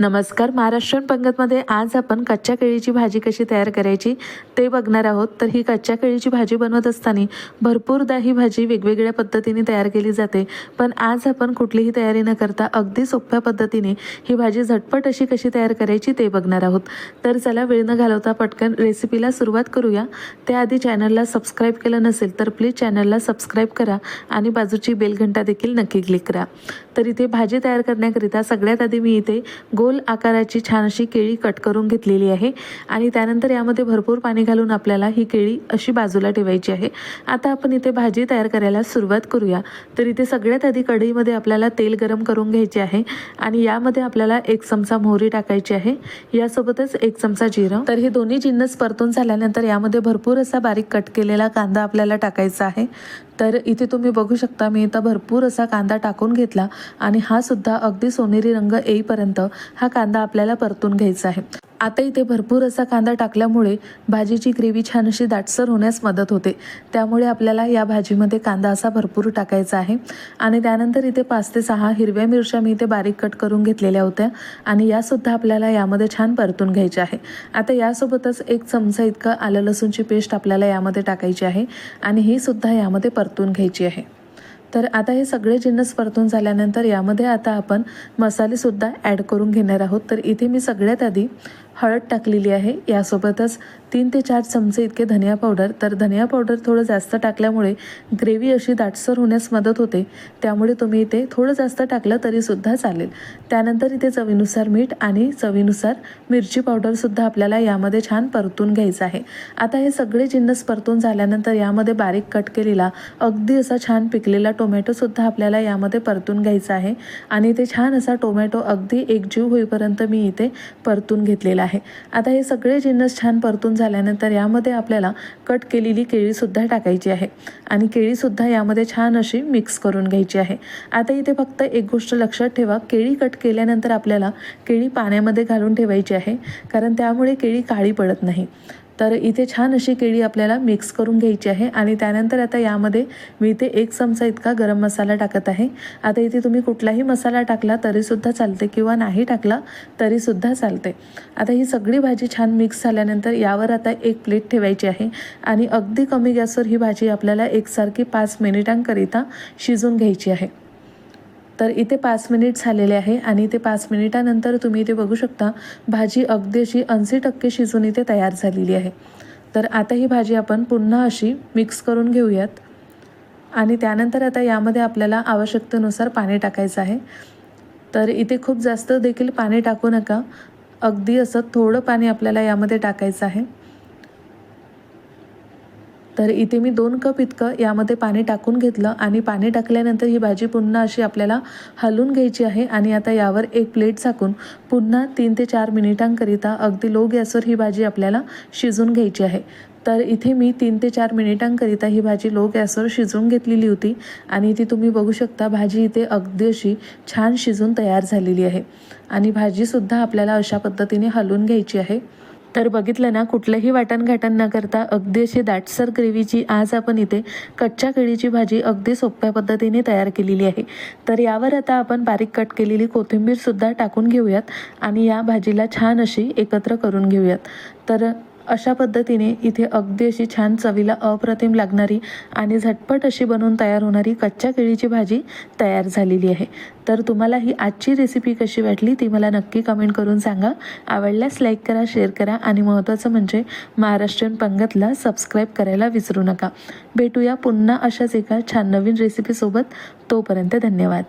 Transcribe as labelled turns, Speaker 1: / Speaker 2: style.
Speaker 1: नमस्कार. महाराष्ट्रीयन पंगतमध्ये आज आपण कच्च्या केळीची भाजी कशी तयार करायची ते बघणार आहोत. तर ही कच्च्या केळीची भाजी बनवत असताना भरपूरदा ही भाजी वेगवेगळ्या पद्धतीने तयार केली जाते. पण आज आपण कुठलीही तयारी न करता अगदी सोप्या पद्धतीने ही भाजी झटपट अशी कशी तयार करायची ते बघणार आहोत. तर चला वेळ न घालवता पटकन रेसिपीला सुरुवात करूया. त्याआधी चॅनलला सबस्क्राईब केलं नसेल तर प्लीज चॅनलला सबस्क्राईब करा आणि बाजूची बेलघंटा देखील नक्की क्लिक करा. तर इथे भाजी तयार करण्याकरिता सगळ्यात आधी मी इथे गोल आकाराची छान अशी केळी कट करून घेतलेली आहे आणि त्यानंतर यामध्ये भरपूर पाणी घालून आपल्याला ही केळी अशी बाजूला ठेवायची आहे. आता आपण इथे भाजी तयार करायला सुरुवात करूया. तर इथे सगळ्यात आधी कढईमध्ये आपल्याला तेल गरम करून घ्यायचे आहे आणि यामध्ये आपल्याला एक चमचा मोहरी टाकायची आहे. यासोबतच एक चमचा जिरं. तर हे दोन्ही जिन्नस परतून झाल्यानंतर यामध्ये भरपूर असा बारीक कट केलेला कांदा आपल्याला टाकायचा आहे. तर इथे तुम्ही बघू शकता मी इथं भरपूर असा कांदा टाकून घेतला आणि हा सुद्धा अगदी सोनेरी रंग येईपर्यंत हा कांदा आपल्याला परतून घ्यायचा आहे. आता इथे भरपूर असा कांदा टाकल्यामुळे भाजीची ग्रेव्ही छान अशी दाटसर होण्यास मदत होते. त्यामुळे आपल्याला या भाजीमध्ये कांदा असा भरपूर टाकायचा आहे. आणि त्यानंतर इथे पाच ते सहा हिरव्या मिरच्या मी इथे बारीक कट करून घेतलेल्या होत्या. आणि यासुद्धा आपल्याला यामध्ये छान परतून घ्यायच्या आहे. आता यासोबतच एक चमचा इतकं आलं लसूणची पेस्ट आपल्याला यामध्ये टाकायची आहे. आणि ही सुद्धा यामध्ये परतून घ्यायची आहे. तर आता हे सगळे जिन्नस परतून झाल्यानंतर यामध्ये आता आपण मसालेसुद्धा ॲड करून घेणार आहोत. तर इथे मी सगळ्यात आधी हळद टाकलेली आहे. यासोबतच तीन ते चार चमचे इतके धनिया पावडर तर धनिया पावडर थोडं जास्त टाकल्यामुळे ग्रेव्ही अशी दाटसर होण्यास मदत होते. त्यामुळे तुम्ही इथे थोडं जास्त टाकलं तरीसुद्धा चालेल. त्यानंतर इथे चवीनुसार मीठ आणि चवीनुसार मिरची पावडरसुद्धा आपल्याला यामध्ये छान परतून घ्यायचं आहे. आता हे सगळे जिन्नस परतून झाल्यानंतर यामध्ये बारीक कट केलेला अगदी असा छान पिकलेला टोमॅटोसुद्धा आपल्याला यामध्ये परतून घ्यायचा आहे. आणि ते छान असा टोमॅटो अगदी एकजीव होईपर्यंत मी इथे परतून घेतलेला आहे. आता हे सगळे जिन्नस छान परतून झाल्यानंतर यामध्ये आपल्याला कट केलेली केळीसुद्धा टाकायची आहे. आणि केळीसुद्धा यामध्ये छान अशी मिक्स करून घ्यायची आहे. आता इथे फक्त एक गोष्ट लक्षात ठेवा. केळी कट केल्यानंतर आपल्याला केळी पाण्यामध्ये घालून ठेवायची आहे. कारण त्यामुळे केळी काळी पडत नाही. तर इथे छान अशी केळी आपल्याला मिक्स करून घ्यायची आहे. आणि त्यानंतर आता यामध्ये मी इथे एक चमचा इतका गरम मसाला टाकत आहे. आता इथे तुम्ही कुठलाही मसाला टाकला तरीसुद्धा चालते किंवा नाही टाकला तरीसुद्धा चालते. आता ही सगळी भाजी छान मिक्स झाल्यानंतर यावर आता एक प्लेट ठेवायची आहे. आणि अगदी कमी गॅसवर ही भाजी आपल्याला एकसारखी पाच मिनिटांकरिता शिजून घ्यायची आहे. तर इथे पाच मिनिट झालेले आहे आणि ते पाच मिनिटानंतर तुम्ही इथे बघू शकता भाजी अगदी अशी ऐंशी टक्के शिजून इथे तयार झालेली आहे. तर आता ही भाजी आपण पुन्हा अशी मिक्स करून घेऊयात. आणि त्यानंतर आता यामध्ये आपल्याला आवश्यकतेनुसार पाणी टाकायचं आहे. तर इथे खूप जास्त देखील पाणी टाकू नका. अगदी असं थोडं पाणी आपल्याला यामध्ये टाकायचं आहे. तर इथे मी दोन कप इतकं यामध्ये पाणी टाकून घेतलं आणि पाणी टाकल्यानंतर ही भाजी पुन्हा अशी आपल्याला हलवून घ्यायची आहे आणि आता यावर एक प्लेट झाकून पुन्हा तीन ते चार मिनिटांकरिता अगदी लो गॅसवर ही भाजी आपल्याला शिजून घ्यायची आहे. तर इथे मी तीन ते चार मिनिटांकरिता ही भाजी लो गॅसवर शिजवून घेतलेली होती आणि ती तुम्ही बघू शकता भाजी इथे अगदी अशी छान शिजून तयार झालेली आहे. आणि भाजीसुद्धा आपल्याला अशा पद्धतीने हलवून घ्यायची आहे. तर बघितलं ना कुठलंही वाटणघाटण न करता अगदी अशी दाटसर ग्रेव्हीची आज आपण इथे कच्च्या केळीची भाजी अगदी सोप्या पद्धतीने तयार केलेली आहे. तर यावर आता आपण बारीक कट केलेली कोथिंबीरसुद्धा टाकून घेऊयात आणि या भाजीला छान अशी एकत्र करून घेऊयात. तर अशा पद्धतीने इथे अगदी अशी छान चवीला अप्रतिम लागणारी आणि झटपट अशी बनवून तयार होणारी कच्च्या केळीची भाजी तयार झालेली आहे. तर तुम्हाला ही आजची रेसिपी कशी वाटली ती मला नक्की कमेंट करून सांगा. आवडल्यास लाईक करा शेअर करा आणि महत्त्वाचं म्हणजे महाराष्ट्रीयन पंगतला सबस्क्राईब करायला विसरू नका. भेटूया पुन्हा अशाच एका छान नवीन रेसिपीसोबत तोपर्यंत धन्यवाद.